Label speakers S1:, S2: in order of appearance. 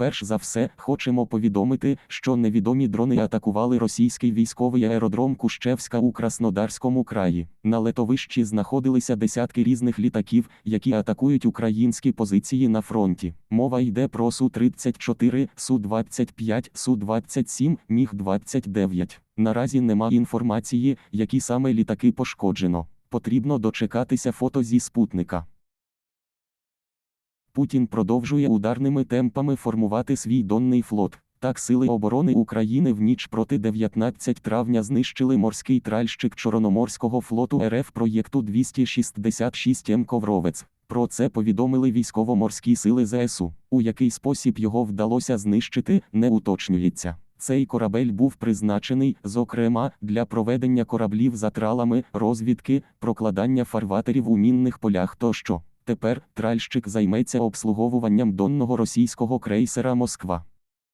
S1: Перш за все, хочемо повідомити, що невідомі дрони атакували російський військовий аеродром Кущевська у Краснодарському краї. На летовищі знаходилися десятки різних літаків, які атакують українські позиції на фронті. Мова йде про Су-34, Су-25, Су-27, Міг-29. Наразі нема інформації, які саме літаки пошкоджено. Потрібно дочекатися фото зі спутника. Путін продовжує ударними темпами формувати свій донний флот. Так Сили оборони України в ніч проти 19 травня знищили морський тральщик Чорноморського флоту РФ проєкту 266 М Ковровець. Про це повідомили військово-морські сили ЗСУ. У який спосіб його вдалося знищити, не уточнюється. Цей корабель був призначений, зокрема, для проведення кораблів за тралами, розвідки, прокладання фарватерів у мінних полях тощо. Тепер тральщик займеться обслуговуванням донного російського крейсера Москва.